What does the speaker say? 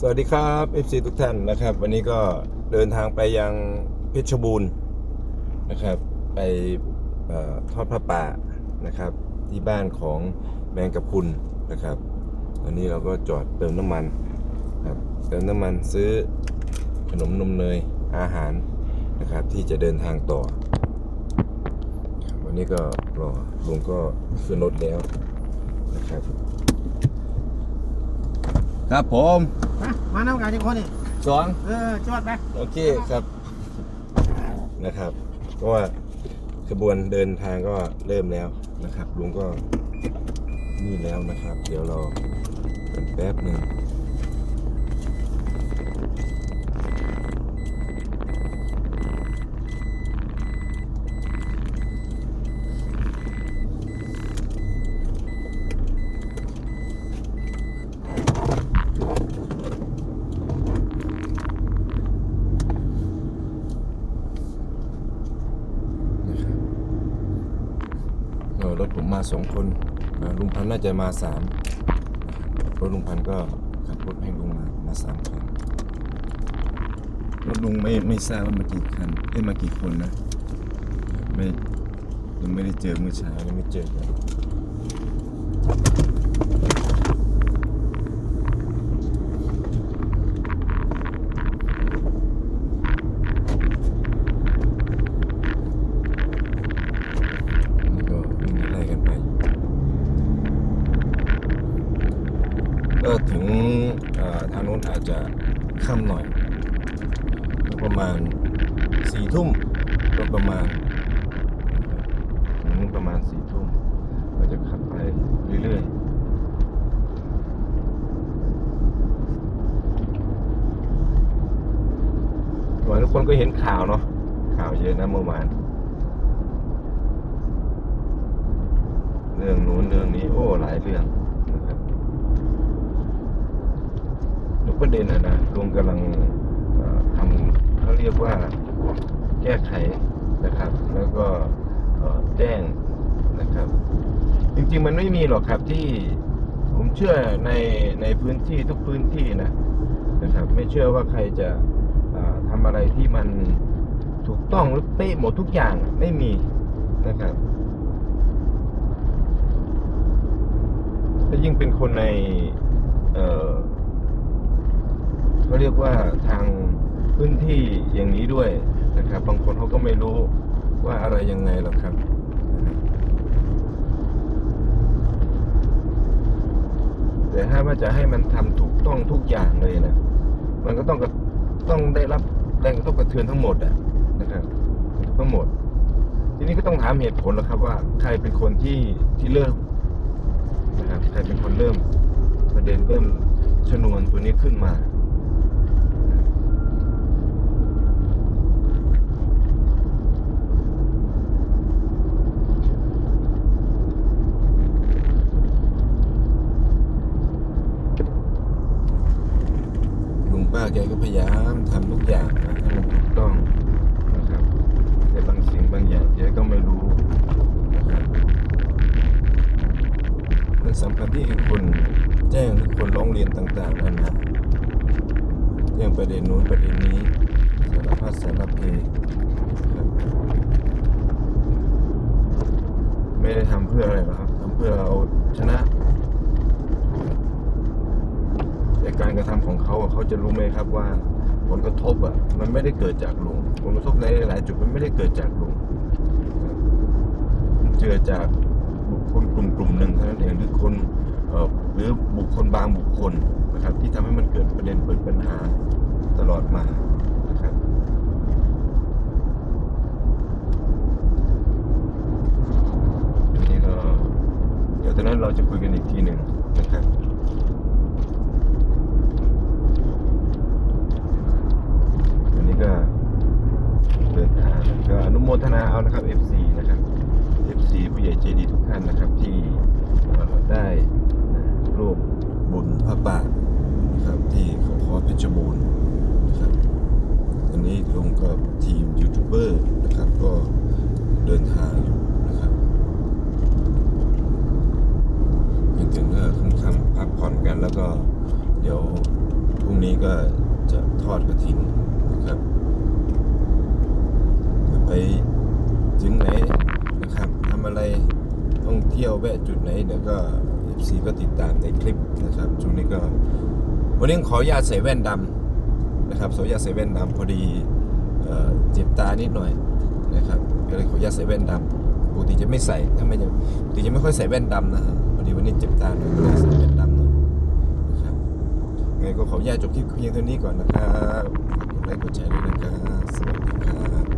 สวัสดีครับ FC ทุกท่านนะครับ วันนี้ก็เดินทางไปยังเพชรบูรณ์นะครับ ไปออทอดพระป่านะครับ ที่บ้านของแมงกะพุนนะครับตอนนี้เราก็จอดเติมน้ำมันครับเติมน้ำมันซื้อขนมนมเนยอาหารนะครับ ที่จะเดินทางต่อ วันนี้ก็รอลุงก็ขึ้นรถแล้วนะครับ ครับผมมามาน้ำกันที่คนนี่สองเออจอดไปโอเคครับนะครับก็ว่าขบวนเดินทางก็เริ่มแล้วนะครับลุงก็นี่แล้วนะครับ เดี๋ยวเรากันแป๊บหนึ่งนะครับเออรถ ผมมาสองคนลุงพันน่าจะมาสามรถลุงพันก็ขับรถให้ลุงมามาสามคันรถลุงไม่ไม่ทราบว่ามากี่คันเอ้ยมากี่คนนะไม่ยังไม่ได้เจอเมื่อเช้ายังไม่เจอกันก็วิ่งไล่กันไป ก็ถึงเอ่อ ทางโน้นอาจจะค่ำหน่อยประมาณสี่ทุ่มก็ประมาณถึงประมาณสี่ทุ่มก็จะขับไปเรื่อยๆวันทุกคนก็เห็นข่าวเนาะข่าวเยอะนะเมื่อวาน เรื่องนู้นเรื่องนี้ โอ้ หลายเรื่องนะครับทุ กประเด็นอะนะลุงกำลังทำเขาเรียกว่าแก้ไขนะครับ แล้วก็แจ้งนะครับ จริงๆมันไม่มีหรอกครับที่ผมเชื่อในในพื้นที่ทุกพื้นที่นะนะครับ ไม่เชื่อว่าใครจะทำอะไรที่มันถูกต้องหรือเป๊ะหมดทุกอย่างไม่มีนะครับถ้ายิ่งเป็นคนใน เขาเรียกว่าทางพื้นที่อย่างนี้ด้วยนะครับ บางคนเขาก็ไม่รู้ว่าอะไรยังไงหรอกครับแต่ถ้าว่าจะให้มันทำถูกต้องทุกอย่างเลยนะมันก็ต้องกระต้องได้รับแรงกระทบกระเทือนทั้งหมดอะนะครับทั้งหมด ทีนี้ก็ต้องถามเหตุผลแล้วครับว่า ใครเป็นคนที่ที่เริ่มนะครับใครเป็นคนเริ่ม ประเด็นเริ่มชนวนตัวนี้ขึ้นมา ลุง ป้าแกก็พยายามทำทุกอย่างนะให้มันถูกต้องนะครับแต่บางสิ่งบางอย่างแกก็ไม่รู้นะครับเรื่องสำคัญที่คนแจ้งหรือคนร้องเรียนต่างๆนานาเรื่องประเด็นนู้นประเด็นนี้สารพัดสารเพครับไม่ได้ทำเพื่ออะไรหรอกครับทำเพื่อเอาชนะ แต่ การกระทำของเขาเขาจะรู้ไหมครับว่าผลกระทบอะมันไม่ได้เกิดจากลุงผลกระทบในหลายจุดมันไม่ได้เกิดจากลุงมันเกิดจากบุคคลกลุ่มกลุ่มหนึ่งเท่านั้นเองหรือคนหรือบุคคลบางบุคคลนะครับ ที่ทำให้มันเกิดประเด็นเปิดปัญหาตลอดมานะครับนี่ก็เดี๋ยวตอนนั้นเราจะคุยกันอีกทีหนึ่งนะครับ วันนี้ก็เดินทางก็อนุ โมทนาเอานะครับ FC นะครับ FC ผู้ใหญ่ใจดีทุกท่านนะครับ ที่ได้ร่วมบุญพระป่านะครับที่เขาคอเพชรบูรณ์นะครับอันนี้ลงกับทีมยูทูบเบอร์นะครับ ก็เดินทางอยู่นะครับไปถึงก็ค่ำๆพักผ่อนกันแล้วก็เดี๋ยวพรุ่งนี้นี้ก็จะทอดกระถินนะครับ ไปถึงไหนนะครับทำอะไรต้อง เที่ยวแวะจุดไหนเดี๋ยวก็ FC ก็ติดตามในคลิปนะครับช่วงนี้ก็ วันนี้ขออนุญาตใส่แว่นดำนะครับขออนุญาตใส่แว่นดำพอดีเอ่อเจ็บตานิดหน่อยนะครับก็เลยขออนุญาตใส่แว่นดำปกติจะไม่ใส่ถ้าไม่จะปกติจะไม่ค่อยใส่แว่นดำนะฮะพอดีวันนี้เจ็บตาหน่อยก็เลยใส่แว่นดำหน่อยนะครับไงก็ขออนุญาตจบคลิปเพียงเท่านี้ก่อนนะครับกดไลค์กดแชร์ด้วยนะครับสวัสดีครับ